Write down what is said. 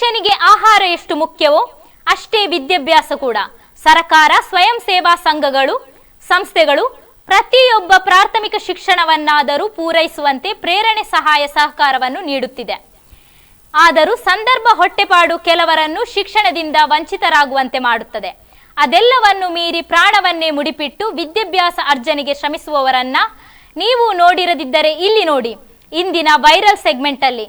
ಮನುಷ್ಯನಿಗೆ ಆಹಾರ ಎಷ್ಟು ಮುಖ್ಯವೋ ಅಷ್ಟೇ ವಿದ್ಯಾಭ್ಯಾಸ ಕೂಡ. ಸರಕಾರ, ಸ್ವಯಂ ಸೇವಾ ಸಂಘಗಳು, ಸಂಸ್ಥೆಗಳು ಪ್ರತಿಯೊಬ್ಬ ಪ್ರಾಥಮಿಕ ಶಿಕ್ಷಣವನ್ನಾದರೂ ಪೂರೈಸುವಂತೆ ಪ್ರೇರಣೆ ಸಹಾಯ ಸಹಕಾರವನ್ನು ನೀಡುತ್ತಿದೆ. ಆದರೂ ಸಂದರ್ಭ ಹೊಟ್ಟೆಪಾಡು ಕೆಲವರನ್ನು ಶಿಕ್ಷಣದಿಂದ ವಂಚಿತರಾಗುವಂತೆ ಮಾಡುತ್ತದೆ. ಅದೆಲ್ಲವನ್ನು ಮೀರಿ ಪ್ರಾಣವನ್ನೇ ಮುಡಿಪಿಟ್ಟು ವಿದ್ಯಾಭ್ಯಾಸ ಅರ್ಜನೆಗೆ ಶ್ರಮಿಸುವವರನ್ನ ನೀವು ನೋಡಿರದಿದ್ದರೆ ಇಲ್ಲಿ ನೋಡಿ. ಇಂದಿನ ವೈರಲ್ ಸೆಗ್ಮೆಂಟ್ ಅಲ್ಲಿ.